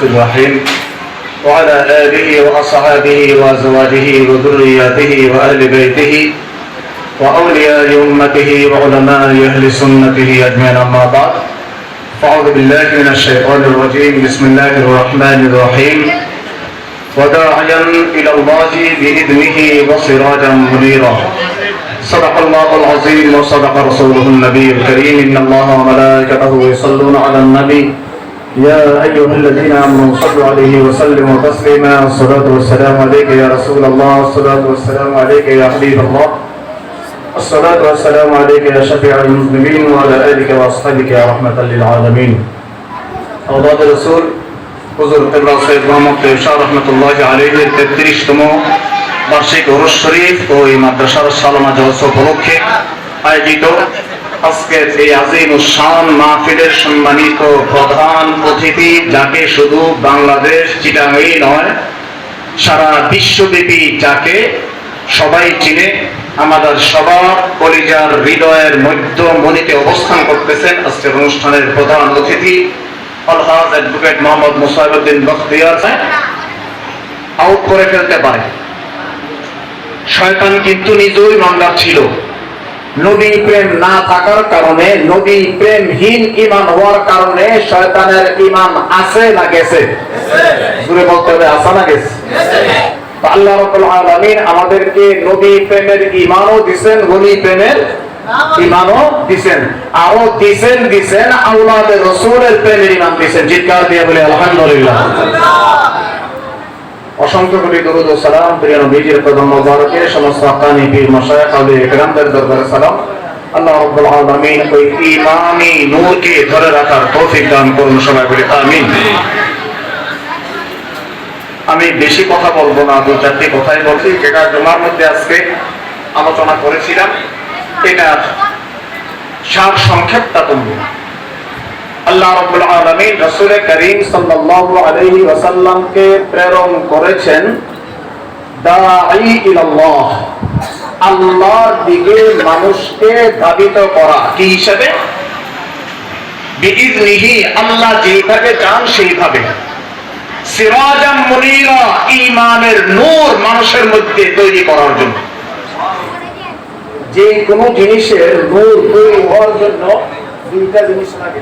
الرؤوف الرحيم. وعلى آله وأصحابه وأزواجه وذرياته وأهل بيته وأولياء أمته وعلماء أهل سنته أجمعين أما بعد. فأعوذ بالله من الشيطان الرجيم. بسم الله الرحمن الرحيم. وداعيا إلى الله بإذنه وسراجا منيرا. صدق الله العظيم وصدق رسوله النبي الكريم. إن الله وملائكته يصلون على النبي. يا أيها الذين آمنوا صلوا عليه وسلموا تسليما الصلاة والسلام عليك يا رسول الله الصلاة والسلام عليك يا حبيب الله الصلاة والسلام عليك يا شفيع المسلمين وعلى آلك وأصحابك يا رحمة للعالمين أولاد الرسول হুজুর কেবলা সৈয়দ মোহাম্মদ শাহ রহমতুল্লাহ আলহের তেত্রিশতম বার্ষিক ওরস শরীফ ও এই মাদ্রাসার সালানা জলসা উপলক্ষে আয়োজিত আজকের এই আজিম শান মাহফিলের সম্মানিত প্রধান অতিথি, যাকে শুধু বাংলাদেশ চিটাঙ্গই নয়, সারা বিশ্বব্যাপী যাকে সবাই চিনে, আমাদের সবার কলিজার হৃদয়ের মধ্য মনিতে অবস্থান করতেছেন আজকের অনুষ্ঠানের প্রধান অতিথি, আলহাজ অ্যাডভোকেট মোহাম্মদ মুসাইবুদ্দিন বখতিয়ার আউট করে ফেলতে পারে। শয়তান কিন্তু নিজেই মামলা ছিল। নবী প্রেম না থাকার কারণে, নবী প্রেমহীন ইমান হওয়ার কারণে শয়তানের ইমান আছে না গেছে? দূরে বলতে হবে আসা না গেছে? আল্লাহ রাব্বুল আলামিন আমাদেরকে নবী প্রেমের ইমানও দিবেন ওলি প্রেমের ইমানও দিবেন আরও দিবেন দিবেন আওলাদে রাসূলের প্রেমের ইমান দিবেন চিৎকার দিয়ে বলে, আলহামদুলিল্লাহ। অসংখ্য কোটি দরুদ ও সালাম, প্রিয় নবীজির কদম মোবারকে, সমস্ত আকানি পীর মশায়েখ আলে ইকরামদের দরবারে সালাম। আল্লাহ রাব্বুল আলামিন ওই ইমামি নূরকে ধরে রাখার তৌফিক দান করুন সবাই বলে, আমিন। আমি বেশি কথা বলব না, দু চারটি কথাই বলছি। যেটা জমার মধ্যে আজকে আলোচনা করেছিলাম এটা সার সংক্ষেপটা তুমি আল্লাহ রাব্বুল আলামিন রাসূল করিম সাল্লাল্লাহু আলাইহি প্রেরণ করেছেন, দাঈ ইলাল্লাহ আল্লাহর দিকে মানুষকে করা। কি হিসাবে? বিইذনিহি আল্লাহ যেভাবে চান সেইভাবে সিরাজাম মুনীরা, ঈমানের নূর মানুষের মধ্যে তৈরি করার জন্য। যে কোনো জিনিসের নূর তৈরি হওয়ার জন্য দুইটা জিনিস লাগে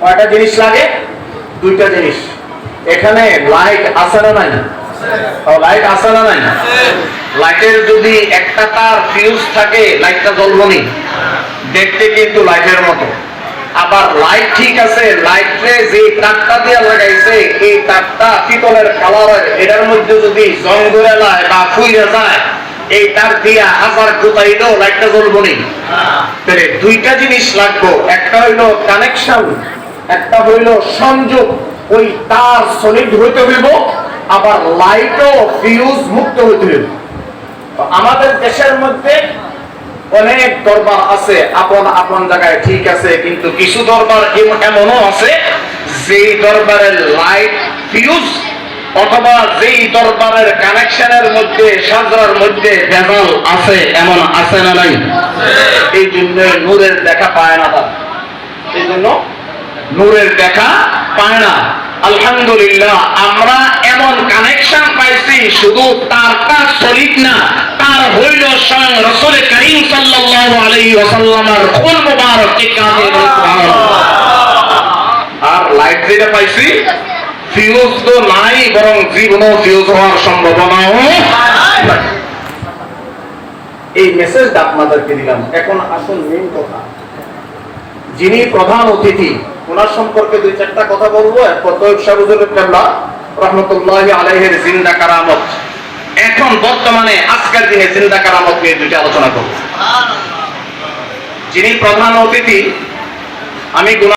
কয়টা জিনিস লাগে? দুইটা জিনিস। এখানে লাইট আছে না নাই? লাইট আছে না নাই? লাইটের যদি একটা তার ফিউজ থাকে লাইটটা জ্বলবনি দেখতে কিন্তু লাইটের মতো। আবার লাইট ঠিক আছে লাইটে যে তারটা দিয়ে লাগাইছে এই তারটা পিতলের কালারের এটার মধ্যে যদি জং ধরে যায় বা ফুইরে যায় এই তার দিয়া হাজার কোথাইলেও লাইটটা জ্বলবো নি। তাহলে দুইটা জিনিস লাগবো। একটা কানেকশন একটা সংযোগ। ওই তার সলিড হইতে হইব, আবার ফিউজ মুক্ত হইতে হইব। আমাদের দেশের মধ্যে অনেক দরবার আছে, আপন আপন জায়গায় ঠিক আছে, কিন্তু কিছু দরবার এমনও আছে, যেই দরবারের লাইট ফিউজ অথবা যেই দরবারের কানেকশনের মধ্যে সাজরার মধ্যে ভেজাল আছে এমন আছে না নাই? এই জন্য নূরের দেখা পায় না তার। এই জন্য নূরের দেখা পায় না। আলহামদুলিল্লাহ আমরা এমন কানেকশন পাইছি শুধু তারটা সলিড না তার হইল স্বয়ং রসুল করিম সাল্লাল্লাহু আলাইহি ওয়াসাল্লামের খুন মুবারক কে কাজে আর লাইট যেটা পাইছি ফিউজ তো নাই, বরং জীবনও ফিউজ হওয়ার সম্ভাবনাও এই মেসেজটা আপনাদেরকে দিলাম। এখন আসুন মেন কথা। যিনি প্রধান অতিথি, ওনার সম্পর্কে দুই চারটা কথা বলব। এরপর তৈব সাহুজুল কেবলা রহমতুল্লাহ আলাইহের জিন্দা কারামত। এখন বর্তমানে আজকের দিনে জিন্দা কারামত নিয়ে দুইটা আলোচনা করব। যিনি প্রধান অতিথি, আমি গুনা